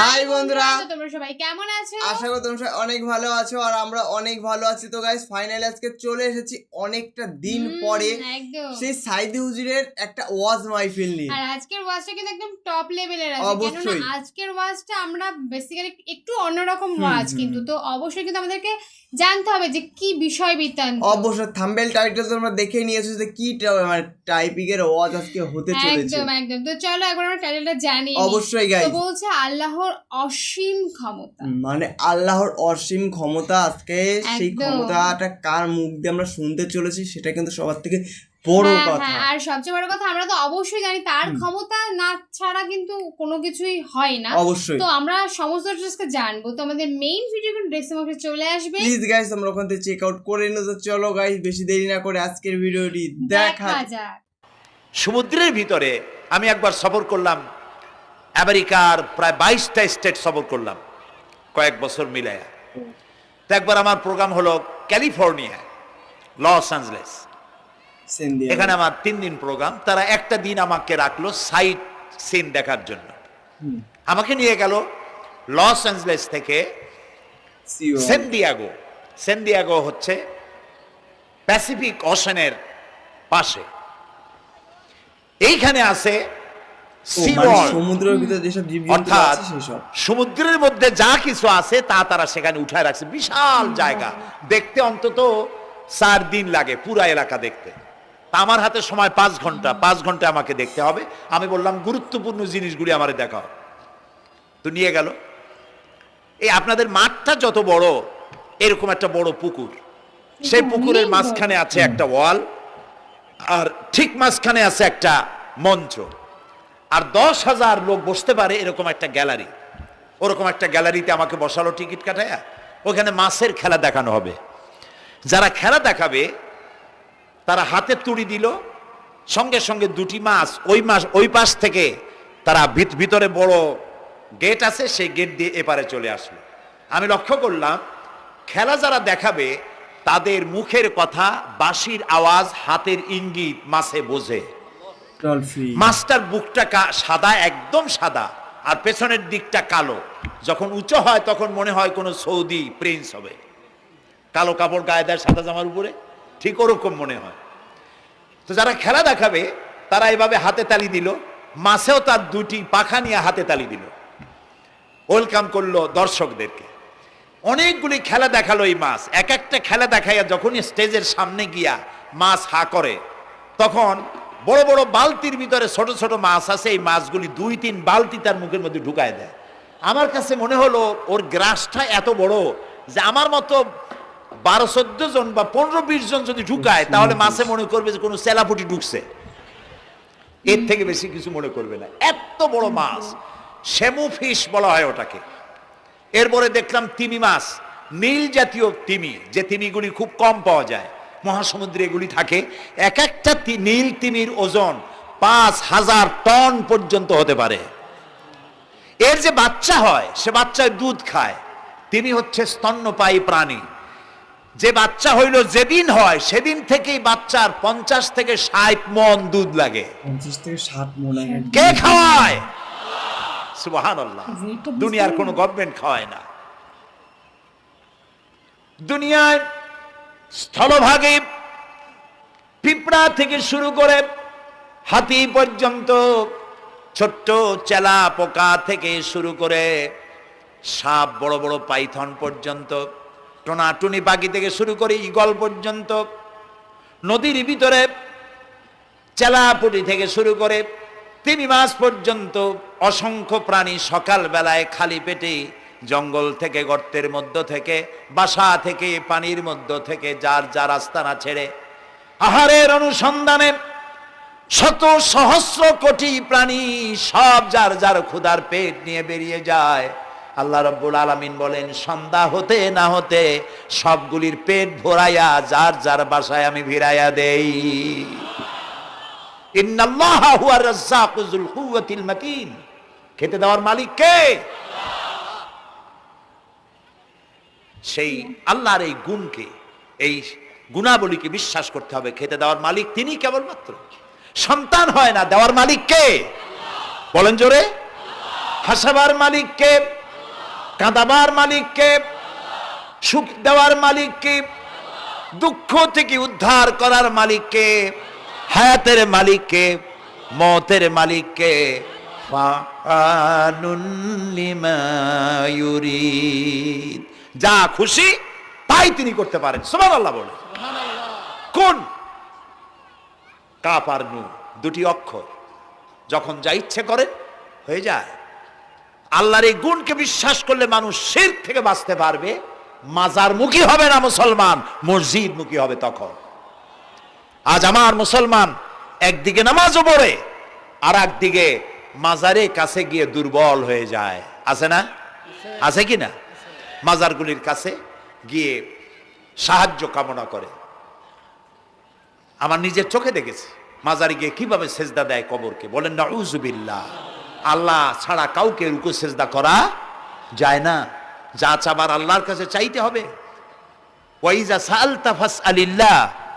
High বন্ধুরা। তোমরা সবাই কেমন আছো? আশা করি তোমরা সবাই অনেক ভালো আছো আর আমরা অনেক ভালো আছি। তো গাইস ফাইনালি আজকে চলে এসেছি অনেকটা দিন পরে সেই সাইদি হুজুরের একটা ওয়াজ মাহফিল নিয়ে। আর আজকের ওয়াজটা কিন্তু একদম টপ লেভেলের আছে। অবশ্যই। আজকের ওয়াজটা আমরা বেসিক্যালি একটু অন্যরকম ওয়াজ কিন্তু। তো অবশ্যই কিন্তু আমাদেরকে জানতে হবে যে কি বিষয় বৃত্তান্ত। অবশ্য থাম্বেল টাইটেল তোমরা দেখে নিয়েছো যে কি টা- মানে টাইপিং এর ওয়াজ আজকে হতে চলেছে। একদম। একদম তো চলো একবার আমরা টাইটেলটা জানি অবশ্যই তো বলছে আল্লাহর অসীম ক্ষমতা। মানে আল্লাহর অসীম ক্ষমতা আজকে সেই ক্ষমতাটা কার মুখ দিয়ে আমরা শুনতে চলেছি সেটা কিন্তু সবার থেকে বড় হ্যাঁ, কথা। হ্যাঁ, আর সবচেয়ে বড় কথা আমরা তো অবশ্যই জানি তার ক্ষমতা না ছাড়া কিন্তু কোনো কিছুই হয় না। অবশ্যই। তো আমরা সমস্ত জিনিসকে জানব। তো আমাদের মেইন ভিডিও কিন্তু ডেসক্রিপশনে চলে আসবে। প্লিজ গাইস আমরা ওখান থেকে চেক আউট করে নিও। তো চলো গাইস বেশি দেরি না করে আজকের ভিডিওটি দেখা দেখা যাক। সমুদ্রের ভিতরে আমি একবার সফর করলাম আমেরিকার প্রায় বাইশটা স্টেট সফর করলাম কয়েক বছর মিলায়া। তো একবার আমার প্রোগ্রাম হলো ক্যালিফোর্নিয়া লস অ্যাঞ্জেলেস। এখানে আমার তিন দিন প্রোগ্রাম তারা একটা দিন আমাকে রাখল সাইট সিন দেখার জন্য। আমাকে নিয়ে গেল লস অ্যাঞ্জেলেস থেকে সিও। সেন্দিয়াগো সেন্দিয়াগো হচ্ছে প্যাসিফিক ওশানের পাশে। এইখানে আছে ও, সি মানে ওয়ার্ল্ড সমুদ্রের ভিতরে যেসব জীবজন্তু অর্থাৎ সমুদ্রের মধ্যে যা কিছু আছে তা তারা সেখানে উঠায় রাখছে। বিশাল জায়গা। দেখতে অন্তত চার দিন লাগে পুরা এলাকা দেখতে। আমার হাতে সময় পাঁচ ঘণ্টা। পাঁচ ঘণ্টা আমাকে দেখতে হবে। আমি বললাম গুরুত্বপূর্ণ জিনিসগুলি আমারে দেখাও। তো নিয়ে গেল। এই আপনাদের মাঠটা যত বড় এরকম একটা বড় পুকুর। সেই পুকুরের মাঝখানে আছে একটা ওয়াল। আর ঠিক মাঝখানে আছে একটা মঞ্চ। আর দশ হাজার লোক বসতে পারে এরকম একটা গ্যালারি। ওরকম একটা গ্যালারিতে আমাকে বসালো টিকিট কাটায়া। ওখানে মাছের খেলা দেখানো হবে। যারা খেলা দেখাবে, তারা হাতে তুড়ি দিল। সঙ্গে সঙ্গে দুটি মাছ ওই মাস ওই পাশ থেকে তারা ভিত- ভিতরে বড় গেট আছে, সেই গেট দিয়ে এপারে চলে আসলো। আমি লক্ষ্য করলাম, খেলা যারা দেখাবে, তাদের মুখের কথা বাঁশির আওয়াজ, হাতের ইঙ্গিত মাছে বোঝে। মাছটার বুকটা সাদা, একদম সাদা। আর পেছনের দিকটা কালো। যখন উঁচু হয়, তখন মনে হয় কোনো সৌদি প্রিন্স হবে। কালো কাপড়, গায়ে দেয় সাদা জামার উপরে। ঠিক ওরকম মনে হয়। তো যারা খেলা দেখাবে, তারা এভাবে হাতে তালি দিল। মাছেও তার দুটি পাখা নিয়ে হাতে তালি দিল। ওয়েলকাম করল দর্শকদেরকে। অনেকগুলি খেলা দেখাল এই মাছ এক একটা খেলা দেখাইয়া যখন স্টেজের সামনে গিয়া মাছ হা করে, তখন বড় বড় বালতির ভিতরে ছোট ছোট মাছ আছে, এই মাছগুলি দুই তিন বালতি তার মুখের মধ্যে ঢুকায় দেয়। আমার কাছে মনে হলো ওর গ্রাসটা এত বড় যে আমার মতো বারো চোদ্দ জন বা পনেরো বিশ জন যদি ঢুকায়, তাহলে মাছে মনে করবে যে কোনো সেলাপুটি ঢুকছে। এর থেকে বেশি কিছু মনে করবে না। এত বড় মাছ, শ্যামু ফিশ বলা হয় ওটাকে। এরপরে দেখলাম তিমি মাছ, নীল জাতীয় তিমি, যে তিমিগুলি খুব কম পাওয়া যায়। মহাসমুদ্রে এগুলি থাকে। এক একটা নীল তিমির ওজন পাঁচ হাজার টন পর্যন্ত হতে পারে। এর যে বাচ্চা হয় সে বাচ্চায় দুধ খায়। তিনি হচ্ছে স্তন্যপায়ী প্রাণী। যে বাচ্চা হইল যেদিন হয় সেদিন থেকেই বাচ্চার পঞ্চাশ থেকে ষাট মন দুধ লাগে। কে খাওয়ায়? দুনিয়ার কোনো গভর্নমেন্ট খাওয়ায় না। দুনিয়ায় স্থলভাগে পিঁপড়া থেকে শুরু করে হাতি পর্যন্ত ছোট্ট চেলা পোকা থেকে শুরু করে সাপ, বড় বড় পাইথন পর্যন্ত, টোনাটুনি পাখি থেকে শুরু করে ইগল পর্যন্ত, নদীর ভিতরে চেলাপুটি থেকে শুরু করে তিমি মাস পর্যন্ত অসংখ্য প্রাণী সকাল বেলায় খালি পেটে জঙ্গল থেকে, গর্তের মধ্য থেকে, বাসা থেকে, পানির মধ্য থেকে, যার যার আস্তানা ছেড়ে। আহারের অনুসন্ধানে শত সহস্র কোটি প্রাণী সব যার যার ক্ষুধার পেট নিয়ে বেরিয়ে যায়। আল্লাহ রব্বুল আলামিন বলেন, সন্ধ্যা হতে না হতে সবগুলির পেট ভরাইয়া, যার যার বাসায় আমি ভিড়াইয়া দেই। খেতে দেওয়ার মালিক কে? সেই আল্লাহর এই গুণকে, এই গুণাবলীকে বিশ্বাস করতে হবে। খেতে দেওয়ার মালিক তিনি কেবলমাত্র। সন্তান হয় না, দেওয়ার মালিক কে? বলেন জোরে। হাসাবার মালিককে কাঁদাবার মালিককে সুখ দেওয়ার মালিককে দুঃখ থেকে উদ্ধার করার মালিককে হায়াতের মালিককে মতের মালিককে ফাআলুন লিমা ইউরিদ। যা খুশি তাই তিনি করতে পারেন। সুবহানাল্লাহ বলে কোন? কাপ আর নু দুটি অক্ষর। যখন যা ইচ্ছে করে হয়ে যায়। আল্লাহর এই গুণকে বিশ্বাস করলে মানুষ শির থেকে বাঁচতে পারবে। মাজার মুখী হবে না মুসলমান মসজিদ মুখী হবে তখন। আজ আমার মুসলমান একদিকে নামাজও পড়ে আর একদিকে মাজারে কাছে গিয়ে দুর্বল হয়ে যায়। আছে না? আছে কি না? মাজারগুলির কাছে গিয়ে সাহায্য কামনা করে। আমার নিজের চোখে দেখেছি মাজারে গিয়ে কীভাবে সেজদা দেয় কবরকে। বলেন না উজুবিল্লাহ আল্লাহ ছাড়া কাউকে রুকু সেজদা করা যায় না। যা চাবার আল্লাহর কাছে চাইতে হবে। ওয়াইজা সালতা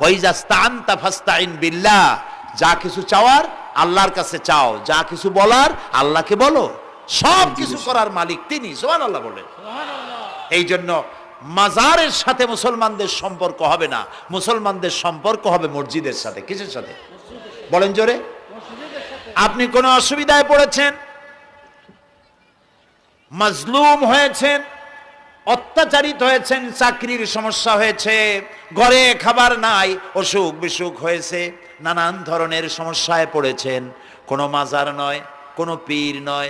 ওয়াইজা স্তানতা ফাস্তাইন বিল্লাহ যা কিছু চাওয়ার আল্লাহর কাছে চাও যা কিছু বলার আল্লাহকে বলো। সব কিছু করার মালিক তিনি সুবহানাল্লাহ বলেন। এই জন্য মাজারের সাথে মুসলমানদের সম্পর্ক হবে না। মুসলমানদের সম্পর্ক হবে মসজিদের সাথে। কিসের সাথে? বলেন জোরে। আপনি কোনো অসুবিধায় পড়েছেন? মাজলুম হয়েছেন? অত্যাচারিত হয়েছেন? চাকরির সমস্যা হয়েছে? ঘরে খাবার নাই? অসুখ বিসুখ হয়েছে? নানান ধরনের সমস্যায় পড়েছেন? কোনো মাজার নয়, কোনো পীর নয়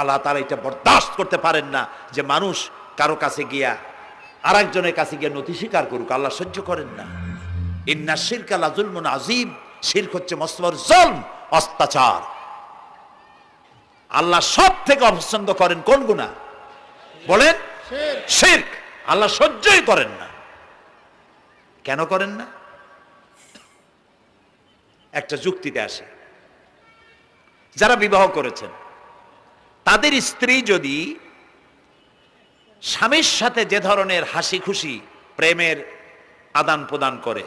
আল্লাহ তারা এটা বরদাস্ত করতে পারেন না যে মানুষ কারও কাছে গিয়া আর একজনের কাছে গিয়ে নথি স্বীকার করুক, আল্লাহ সহ্য করেন না। ইন্না শিরক আল্লাহ জুলমুন আজিম শিরক হচ্ছে মস্তবর জলম, অত্যাচার। আল্লাহ সব থেকে অপছন্দ করেন কোন গুণা বলেন, শিরক। আল্লাহ সহ্যই করেন না। কেন করেন না? একটা যুক্তিতে আসে। যারা বিবাহ করেছেন তাদের স্ত্রী যদি স্বামীর সাথে যে ধরনের হাসি খুশি প্রেমের আদান প্রদান করে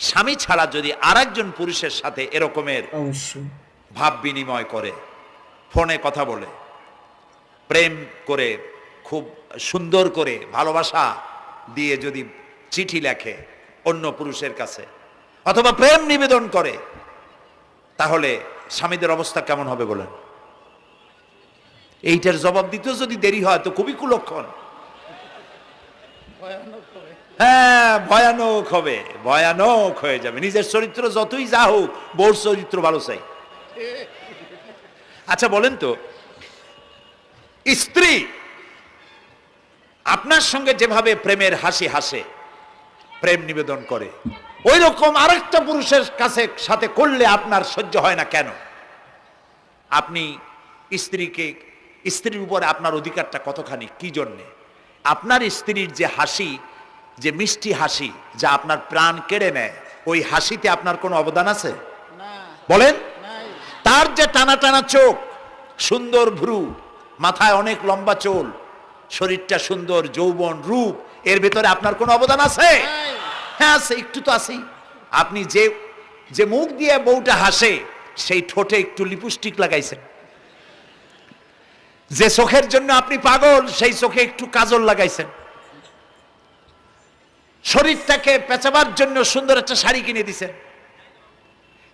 স্বামী ছাড়া যদি আরেকজন পুরুষের সাথে এরকমের ভাব বিনিময় করে ফোনে কথা বলে প্রেম করে খুব সুন্দর করে ভালোবাসা দিয়ে যদি চিঠি লেখে অন্য পুরুষের কাছে অথবা প্রেম নিবেদন করে তাহলে স্বামীদের অবস্থা কেমন হবে বলেন? এইটার জবাব দিতেও যদি দেরি হয় তো খুবই কুলক্ষণ হ্যাঁ ভয়ানক হবে ভয়ানক হয়ে যাবে। নিজের চরিত্র যতই যা হোক বউর চরিত্র ভালো চাই। আচ্ছা বলেন তো স্ত্রী আপনার সঙ্গে যেভাবে প্রেমের হাসি হাসে প্রেম নিবেদন করে ওই রকম আরেকটা পুরুষের কাছে সাথে করলে আপনার সহ্য হয় না কেন? আপনি স্ত্রীকে স্ত্রীর উপরে আপনার অধিকারটা কতখানি? কি জন্যে? আপনার স্ত্রীর যে হাসি যে মিষ্টি হাসি যা আপনার প্রাণ কেড়ে নেয় ওই হাসিতে আপনার কোনো অবদান আছে? বলেন? তার যে টানা টানা চোখ সুন্দর ভ্রু মাথায় অনেক লম্বা চোল শরীরটা সুন্দর যৌবন রূপ এর ভেতরে আপনার কোনো অবদান আছে? হ্যাঁ আছে একটু তো আছেই। আপনি যে যে মুখ দিয়ে বউটা হাসে সেই ঠোঁটে একটু লিপস্টিক লাগাইছেন। যে চোখের জন্য আপনি পাগল, সেই চোখে একটু কাজল লাগাইছেন। শরীরটাকে পেঁচাবার জন্য সুন্দর একটা শাড়ি কিনে দিছেন।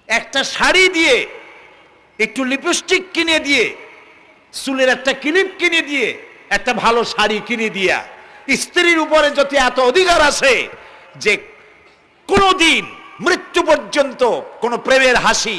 একটা শাড়ি দিয়ে একটু লিপস্টিক কিনে দিয়ে, চুলের একটা ক্লিপ কিনে দিয়ে, একটা ভালো শাড়ি কিনে দিয়া, স্ত্রীর উপরে যদি এত অধিকার আছে যে কোনোদিন মৃত্যু পর্যন্ত কোনো প্রেমের হাসি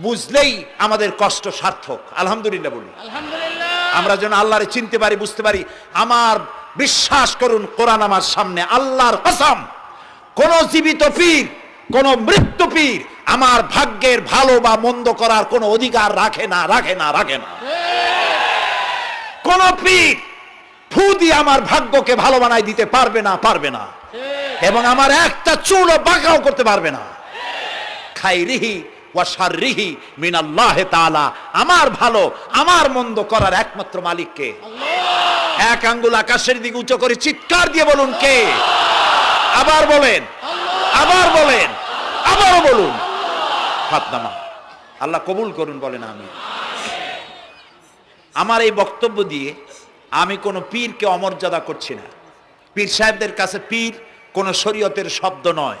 বুঝলেই আমাদের কষ্ট সার্থক। আলহামদুলিল্লাহ বলি। আমরা যেন আল্লাহরে চিনতে পারি বুঝতে পারি আমার বিশ্বাস করুন কোরআন আমার সামনে আল্লাহর কসম কোন জীবিত পীর কোন মৃত্যু পীর আমার ভাগ্যের ভালো বা মন্দ করার কোনো অধিকার রাখে না রাখে না রাখে না। কোন পীর ফু দিয়ে আমার ভাগ্যকে ভালো বানাই দিতে পারবে না পারবে না। এবং আমার একটা চুলও বাঁকাও করতে পারবে না। খাইরিহি ওয়া শাররিহি মিনাল্লাহ তাআলা। আমার ভালো আমার মন্দ করার একমাত্র মালিককে এক আঙ্গুল আকাশের দিকে উঁচু করে চিৎকার দিয়ে বলুন কে? আবার বলেন আবার বলেন আবারও বলুন। হাত নামা আল্লাহ কবুল করুন বলেন আমি আমার এই বক্তব্য দিয়ে আমি কোনো পীরকে অমর্যাদা করছি না। পীর সাহেবদের কাছে পীর কোনো শরীয়তের শব্দ নয়।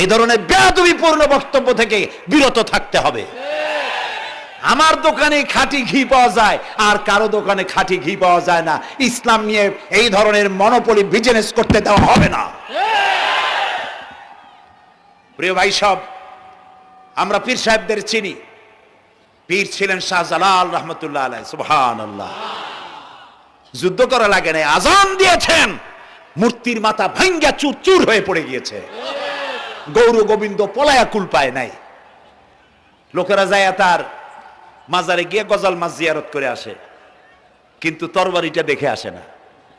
এই ধরনের বেয়াদবিপূর্ণ বক্তব্য থেকে বিরত থাকতে হবে। আমার দোকানে খাঁটি ঘি পাওয়া যায়, আর কারও দোকানে খাঁটি ঘি পাওয়া যায় না। ইসলাম নিয়ে এই ধরনের মনোপলি বিজনেস করতে দেওয়া হবে না। প্রিয় ভাই সব, আমরা পীর সাহেবদের চিনি। পীর ছিলেন শাহজালাল রহমতুল্লাহ আল্লাহ যুদ্ধ করা লাগে না আজান দিয়েছেন। মূর্তির মাথা ভাঙ্গা চুর চুর হয়ে পড়ে গিয়েছে। গৌর গোবিন্দ পলায়া কুল পায় নাই। লোকেরা যায় তার মাজারে গিয়ে গজাল মাছ জিয়ারত করে আসে। কিন্তু তরবারিটা দেখে আসে না।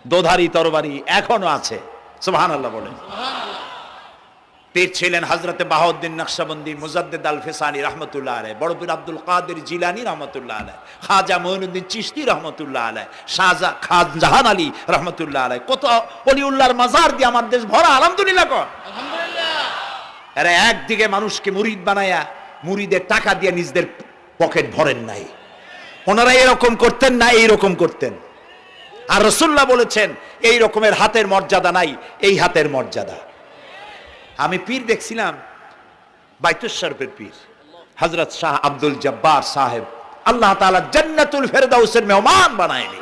দোধারি তরবারি এখনও আছে। সোহান আল্লাহ বলে পীর ছিলেন হজরতে বাহাউদ্দিন নকশবন্দি মুজাদ্দেদ আল ফেসানি রহমতুল্লাহ আলাই বড় পীর আব্দুল কাদের জিলানি রহমতুল্লাহ আলাই খাজা মঈনুদ্দিন চিশতি রহমতুল্লাহ আলাই শাহজা খান জাহান আলী রহমতুল্লাহ আলাই কত অলিউল্লাহর মাজার দিয়ে আমার দেশ ভরা আলহামদুলিল্লাহ কর। এরা একদিকে মানুষকে মুরিদ বানায়া মুরিদের টাকা দিয়ে নিজদের পকেট ভরেন নাই। ওনারা এরকম করতেন না এইরকম করতেন। আর রসুল্লাহ বলেছেন এই রকমের হাতের মর্যাদা নাই এই হাতের মর্যাদা। আমি পীর দেখছিলাম বাইতুশরফের পীর হজরত শাহ আব্দুল জব্বার সাহেব। আল্লাহ তাআলা জান্নাতুল ফেরদাউসের মেহমান বানায়নি।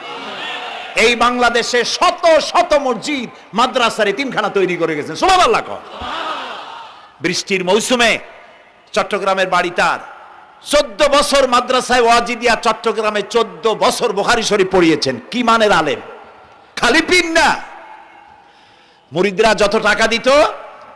এই বাংলাদেশে শত শত মসজিদ, মাদ্রাসারে তিনখানা তৈরি করে গেছেন সুবহানাল্লাহ কর। বৃষ্টির মৌসুমে চট্টগ্রামের বাড়ি তার। চোদ্দ বছর মাদ্রাসায় ওয়াজিদিয়া চট্টগ্রামে চোদ্দ বছর বোখারি শরীফ পড়িয়েছেন। কি মানের আলেম? খালি পীর না। মুরিদরা যত টাকা দিত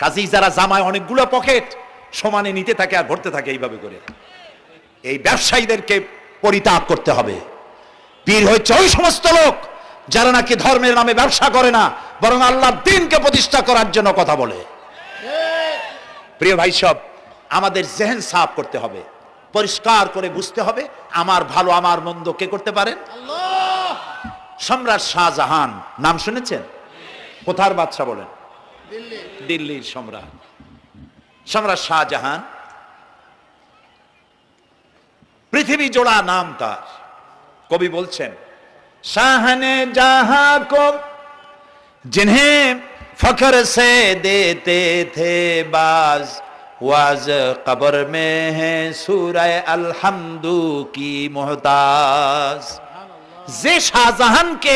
কাজেই যারা জামায় অনেকগুলো পকেট সমানে নিতে থাকে আর ভরতে থাকে এইভাবে করে। এই ব্যবসায়ীদেরকে পরিতাপ করতে হবে। পীর হচ্ছে ওই সমস্ত লোক যারা নাকি ধর্মের নামে ব্যবসা করে না বরং আল্লাহ দিনকে প্রতিষ্ঠা করার জন্য কথা বলে। প্রিয় ভাই সব আমাদের জেহেন সাফ করতে হবে। পরিষ্কার করে বুঝতে হবে আমার ভালো আমার মন্দ কে করতে পারেন? সম্রাট শাহজাহান নাম শুনেছেন? কোথার বাদশা বলেন? দিল্লির সম্রাট সম্রাট শাহজাহান পৃথিবী জোড়া নাম তার কবি বলছেন শাহনে জাহা কো जिन्हें फखर से देते थे बाज वाज कब्र में है सूरह अलहमदू की मोहताज যে শাহজাহানকে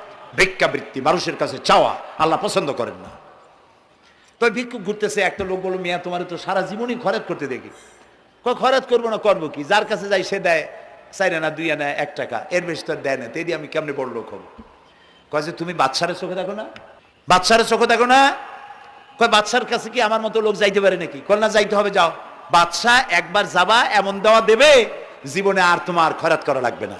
ভিক্ষাবৃত্তি, মানুষের কাছে চাওয়া, আল্লাহ পছন্দ করেন না। তো ভিক্ষুক ঘুরতেছে, একটা লোক বলল, মিয়া, তোমার তো সারা জীবনই খরচ করতে দেখি। কয় খরচ করব না, করব কি? যার কাছে যাই, সে দেয়, চাইরে না দুই আনা এক টাকা। এর বেশি তো দেয় না তেদি আমি কেমনে বড় লোক হব? কয় যে, তুমি বাচ্চারে চোখে দেখো না? বাচ্চারে চোখে দেখো না? কয় বাচ্চার কাছে কি আমার মতো লোক যাইতে পারে নাকি? কল না, যাইতে হবে, যাও। বাচ্চা একবার যাবা, এমন দেওয়া দেবে, জীবনে আর তোমার খরাত করা লাগবে না।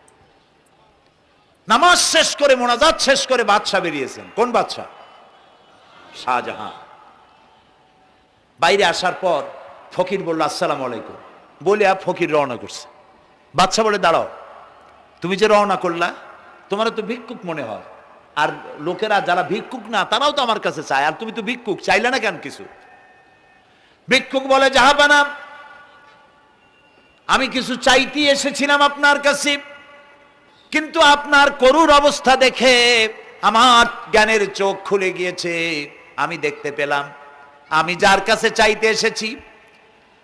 নামাজ শেষ করে মোনাজাত শেষ করে বাদশা বেরিয়েছেন। কোন বাদশা শাহজাহান। বাইরে আসার পর ফকির বলল, আসসালাম আলাইকুম। বলে আর ফকির রওনা করছে। বাচ্চা বলে, দাঁড়াও, তুমি যে রওনা করলা, তোমার তো ভিক্ষুক মনে হয়। আর লোকেরা যারা ভিক্ষুক না, তারাও তো আমার কাছে চায়। আর তুমি তো ভিক্ষুক, চাইলে না কেন কিছু? ভিক্ষুক বলে জাহাবানা আমি কিছু চাইতে এসেছিলাম আপনার কাছে। কিন্তু আপনার করুর অবস্থা দেখে আমার জ্ঞানের চোখ খুলে গিয়েছে। আমি দেখতে পেলাম। আমি যার কাছে চাইতে এসেছি।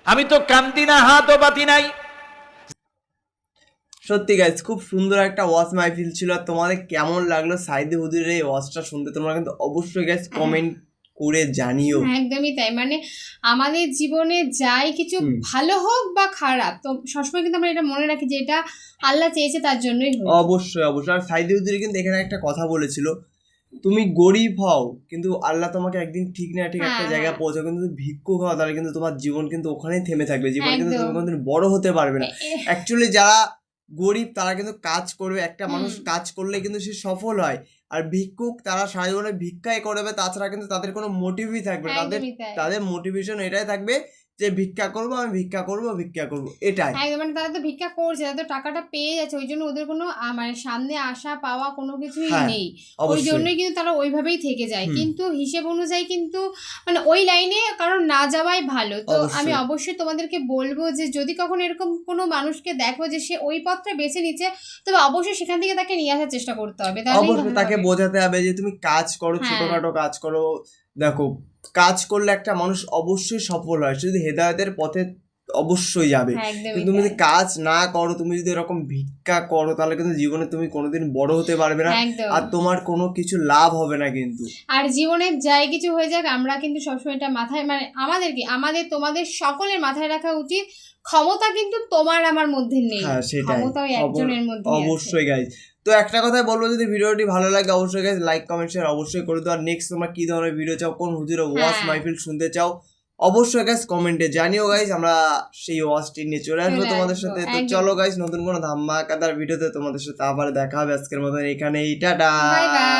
আমি তো কান্দি না হাত ও বাতি নাই। সত্যি গাইজ খুব সুন্দর একটা ওয়াচ মাহফিল ছিল। আর তোমাদের কেমন লাগল? সাইদি হুদুরের এই ওয়াচটা শুনতে তোমরা কিন্তু অবশ্যই গাইজ কমেন্ট করে জানিও। একদমই তাই। মানে আমাদের জীবনে যাই কিছু ভালো হোক বা খারাপ তো সবসময় কিন্তু আমরা এটা মনে রাখি যে এটা আল্লাহ চেয়েছে তার জন্যই অবশ্যই অবশ্যই। আর সাইদে হুদুরি কিন্তু এখানে একটা কথা বলেছিল তুমি গরিব হও কিন্তু আল্লাহ তোমাকে একদিন ঠিক না ঠিক একটা হ্যাঁ, জায়গায় হ্যাঁ। পৌঁছাও কিন্তু তুমি ভিক্ষুক হও তাহলে কিন্তু তোমার জীবন কিন্তু ওখানেই থেমে থাকবে। জীবন কিন্তু। তুমি কোনোদিন বড় হতে পারবে না। অ্যাকচুয়ালি যারা গরিব তারা কিন্তু কাজ করবে। একটা মানুষ কাজ করলে কিন্তু সে সফল হয়। আর ভিক্ষুক তারা সারাজীবনে ভিক্ষাই করবে তাছাড়া কিন্তু তাদের কোনো মোটিভই থাকবে তাদের তাদের মোটিভেশন এটাই থাকবে যে ভিক্ষা করব আমি ভিক্ষা করব ভিক্ষা করব। এটাই। মানে তারা তো ভিক্ষা করছে তারা তো টাকাটা পেয়ে যাচ্ছে ওই জন্য ওদের কোনো মানে সামনে আসা পাওয়া কোনো কিছুই হ্যাঁ, নেই। ওই জন্যই কিন্তু তারা ওইভাবেই থেকে যায়। কিন্তু হিসেব অনুযায়ী কিন্তু মানে ওই লাইনে কারণ না যাওয়াই ভালো। তো আমি অবশ্যই। তোমাদেরকে বলব যে যদি কখনো এরকম কোনো মানুষকে দেখো যে সে ওই পথটা বেছে নিচ্ছে তবে অবশ্যই সেখান থেকে তাকে নিয়ে আসার চেষ্টা করতে হবে। অবশ্যই তাকে বোঝাতে হবে যে তুমি কাজ করো হ্যাঁ। ছোটখাটো কাজ করো। দেখো কাজ করলে একটা মানুষ অবশ্যই সফল হয়। যদি হেদায়তের পথে অবশ্যই যাবে। হ্যাঁ, কিন্তু তুমি যদি কাজ না করো তুমি যদি এরকম ভিক্ষা করো তাহলে কিন্তু জীবনে তুমি কোনোদিন বড় হতে পারবে না। আর তোমার কোনো কিছু লাভ হবে না কিন্তু। আর জীবনের যাই কিছু হয়ে যাক আমরা কিন্তু সবসময় এটা মাথায় মানে আমাদের কি আমাদের তোমাদের সকলের মাথায় রাখা উচিত। ক্ষমতা কিন্তু তোমার আমার মধ্যে নেই। হ্যাঁ সেটাই। ক্ষমতা একজনের মধ্যে অবশ্যই গাইজ তো একটা কথাই বলব যদি ভিডিওটি ভালো লাগে অবশ্যই গাইজ লাইক কমেন্ট শেয়ার অবশ্যই করে দাও। আর নেক্সট তোমরা কি ধরনের ভিডিও চাও কোন হুজুরের ওয়াশ মাইফিল শুনতে চাও অবশ্যই গাইজ কমেন্টে জানিও গাইস আমরা সেই ওয়াচটি নিয়ে চলে আসব তোমাদের সাথে। তো চলো গাইস নতুন কোনো ধাম্মা কাদার ভিডিওতে তোমাদের সাথে আবার দেখা হবে। আজকের মতন এখানেই টাটা!